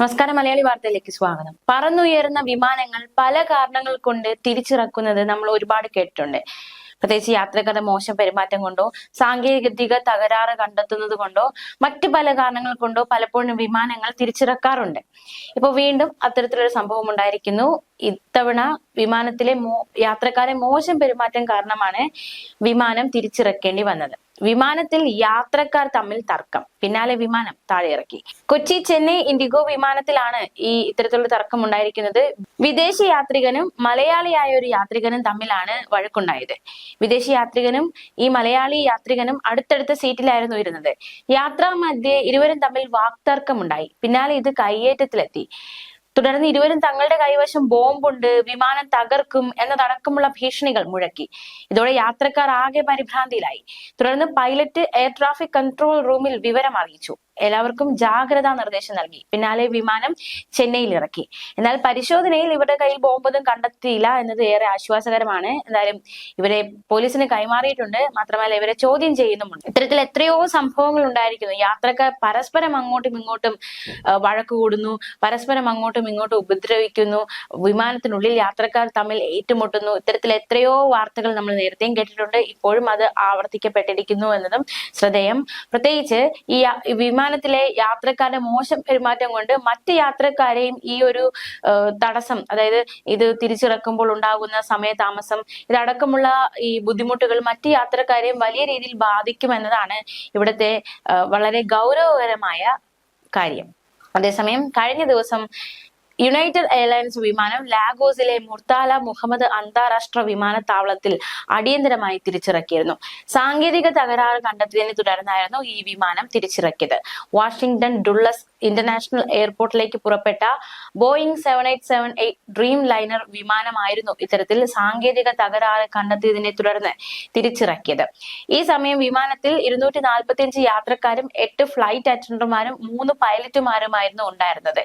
നമസ്കാരം മലയാളി വാർത്തയിലേക്ക് സ്വാഗതം. പറന്നുയരുന്ന വിമാനങ്ങൾ പല കാരണങ്ങൾ കൊണ്ട് തിരിച്ചിറക്കുന്നത് നമ്മൾ ഒരുപാട് കേട്ടിട്ടുണ്ട്. പ്രത്യേകിച്ച് യാത്രക്കാരുടെ മോശം പെരുമാറ്റം കൊണ്ടോ സാങ്കേതിക തകരാറ് കണ്ടെത്തുന്നത് കൊണ്ടോ മറ്റു പല കാരണങ്ങൾ കൊണ്ടോ പലപ്പോഴും വിമാനങ്ങൾ തിരിച്ചിറക്കാറുണ്ട്. ഇപ്പൊ വീണ്ടും അത്തരത്തിലൊരു സംഭവം ഉണ്ടായിരിക്കുന്നു. ഇത്തവണ വിമാനത്തിലെ യാത്രക്കാരെ മോശം പെരുമാറ്റം കാരണമാണ് വിമാനം തിരിച്ചിറക്കേണ്ടി വന്നത്. വിമാനത്തിൽ യാത്രക്കാർ തമ്മിൽ തർക്കം. പിന്നാലെ വിമാനം താഴെ ഇറക്കി കൊച്ചി ചെന്നൈ ഇൻഡിഗോ വിമാനത്തിലാണ് ഈ ഇത്തരത്തിലുള്ള തർക്കം ഉണ്ടായിരിക്കുന്നത്. വിദേശ യാത്രികനും മലയാളിയായ ഒരു യാത്രികനും തമ്മിലാണ് വഴക്കുണ്ടായത്. വിദേശ യാത്രികനും ഈ മലയാളി യാത്രികനും അടുത്തടുത്ത സീറ്റിലായിരുന്നു ഇരുന്നത്. യാത്രാ മധ്യേ ഇരുവരും തമ്മിൽ വാക്തർക്കമുണ്ടായി. പിന്നാലെ ഇത് കയ്യേറ്റത്തിലെത്തി. തുടർന്ന് ഇരുവരും തങ്ങളുടെ കൈവശം ബോംബുണ്ട് വിമാനം തകർക്കും എന്നതടക്കമുള്ള ഭീഷണികൾ മുഴക്കി. ഇതോടെ യാത്രക്കാർ ആകെ പരിഭ്രാന്തിയിലായി. തുടർന്ന് പൈലറ്റ് എയർ ട്രാഫിക് കൺട്രോൾ റൂമിൽ വിവരം അറിയിച്ചു എല്ലാവർക്കും ജാഗ്രതാ നിർദ്ദേശം നൽകി. പിന്നാലെ വിമാനം ചെന്നൈയിൽ ഇറക്കി. എന്നാൽ പരിശോധനയിൽ ഇവരുടെ കയ്യിൽ ബോംബൊന്നും കണ്ടെത്തിയില്ല എന്നത് ഏറെ ആശ്വാസകരമാണ്. എന്തായാലും ഇവരെ പോലീസിന് കൈമാറിയിട്ടുണ്ട്. മാത്രമല്ല ഇവരെ ചോദ്യം ചെയ്യുന്നുമുണ്ട്. ഇത്തരത്തിൽ എത്രയോ സംഭവങ്ങൾ ഉണ്ടായിരിക്കുന്നു. യാത്രക്കാർ പരസ്പരം അങ്ങോട്ടും ഇങ്ങോട്ടും വഴക്ക് കൂടുന്നു പരസ്പരം അങ്ങോട്ടും ഇങ്ങോട്ടും ഉപദ്രവിക്കുന്നു വിമാനത്തിനുള്ളിൽ യാത്രക്കാർ തമ്മിൽ ഏറ്റുമുട്ടുന്നു. ഇത്തരത്തിൽ എത്രയോ വാർത്തകൾ നമ്മൾ നേരത്തെയും കേട്ടിട്ടുണ്ട്. ഇപ്പോഴും അത് ആവർത്തിക്കപ്പെട്ടിരിക്കുന്നു എന്നതും ശ്രദ്ധേയം. പ്രത്യേകിച്ച് ഈ വിമാന വിമാനത്തിലെ യാത്രക്കാരുടെ മോശം പെരുമാറ്റം കൊണ്ട് മറ്റ് യാത്രക്കാരെയും ഈ ഒരു തടസ്സം അതായത് ഇത് തിരിച്ചിറക്കുമ്പോൾ ഉണ്ടാകുന്ന സമയതാമസം ഇതടക്കമുള്ള ഈ ബുദ്ധിമുട്ടുകൾ മറ്റ് യാത്രക്കാരെയും വലിയ രീതിയിൽ ബാധിക്കും എന്നതാണ് ഇവിടുത്തെ വളരെ ഗൗരവകരമായ കാര്യം. അതേസമയം കഴിഞ്ഞ ദിവസം യുണൈറ്റഡ് എയർലൈൻസ് വിമാനം ലാഗോസിലെ മുർത്താല മുഹമ്മദ് അന്താരാഷ്ട്ര വിമാനത്താവളത്തിൽ അടിയന്തരമായി തിരിച്ചിറക്കിയിരുന്നു. സാങ്കേതിക തകരാറ് കണ്ടെത്തിയതിനെ തുടർന്നായിരുന്നു ഈ വിമാനം തിരിച്ചിറക്കിയത്. വാഷിംഗ്ടൺ ഡുള്ളസ് ഇന്റർനാഷണൽ എയർപോർട്ടിലേക്ക് പുറപ്പെട്ട Boeing seven eight seven eight dream liner വിമാനമായിരുന്നു ഇത്തരത്തിൽ സാങ്കേതിക തകരാറ് കണ്ടെത്തിയതിനെ തുടർന്ന് തിരിച്ചിറക്കിയത്. ഈ സമയം വിമാനത്തിൽ ഇരുന്നൂറ്റി നാൽപ്പത്തി അഞ്ച് യാത്രക്കാരും എട്ട് ഫ്ലൈറ്റ് അറ്റൻഡർമാരും മൂന്ന് പൈലറ്റുമാരുമായിരുന്നു ഉണ്ടായിരുന്നത്.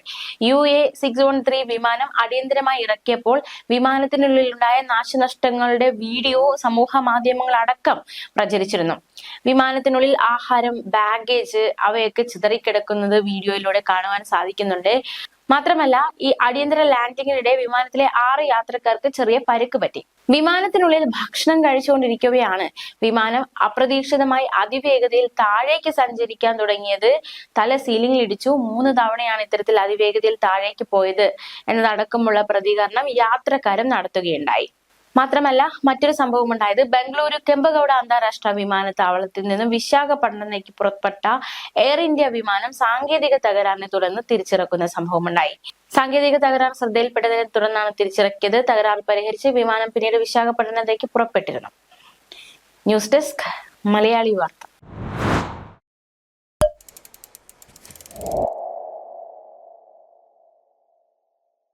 U A six one three വിമാനം അടിയന്തരമായി ഇറക്കിയപ്പോൾ വിമാനത്തിനുള്ളിലുണ്ടായ നാശനഷ്ടങ്ങളുടെ വീഡിയോ സമൂഹ മാധ്യമങ്ങൾ അടക്കം പ്രചരിച്ചിരുന്നു. വിമാനത്തിനുള്ളിൽ ആഹാരം ബാഗേജ് അവയൊക്കെ ചിതറിക്കിടക്കുന്നത് വീഡിയോയിലൂടെ കാണുവാൻ സാധിക്കുന്നുണ്ട്. മാത്രമല്ല ഈ അടിയന്തര ലാൻഡിങ്ങിനിടെ വിമാനത്തിലെ ആറ് യാത്രക്കാർക്ക് ചെറിയ പരുക്ക് പറ്റി. വിമാനത്തിനുള്ളിൽ ഭക്ഷണം കഴിച്ചുകൊണ്ടിരിക്കവെയാണ് വിമാനം അപ്രതീക്ഷിതമായി അതിവേഗതയിൽ താഴേക്ക് സഞ്ചരിക്കാൻ തുടങ്ങിയത്. തല സീലിംഗിൽ ഇടിച്ചു. മൂന്ന് തവണയാണ് ഇത്തരത്തിൽ അതിവേഗതയിൽ താഴേക്ക് പോയത് എന്നതടക്കമുള്ള പ്രതികരണം യാത്രക്കാരും നടത്തുകയുണ്ടായി. മാത്രമല്ല മറ്റൊരു സംഭവം ഉണ്ടായത്. ബംഗളൂരു കെമ്പഗൌഡ അന്താരാഷ്ട്ര വിമാനത്താവളത്തിൽ നിന്നും വിശാഖപട്ടണത്തേക്ക് പുറപ്പെട്ട എയർ ഇന്ത്യ വിമാനം സാങ്കേതിക തകരാറിനെ തുടർന്ന് തിരിച്ചിറക്കുന്ന സംഭവമുണ്ടായി. സാങ്കേതിക തകരാർ ശ്രദ്ധയിൽപ്പെട്ടതിനെ തുടർന്നാണ് തിരിച്ചിറക്കിയത്. തകരാർ പരിഹരിച്ച് വിമാനം പിന്നീട് വിശാഖപട്ടണത്തേക്ക് പുറപ്പെട്ടിരുന്നു. ന്യൂസ് ഡെസ്ക് മലയാളി വാർത്ത.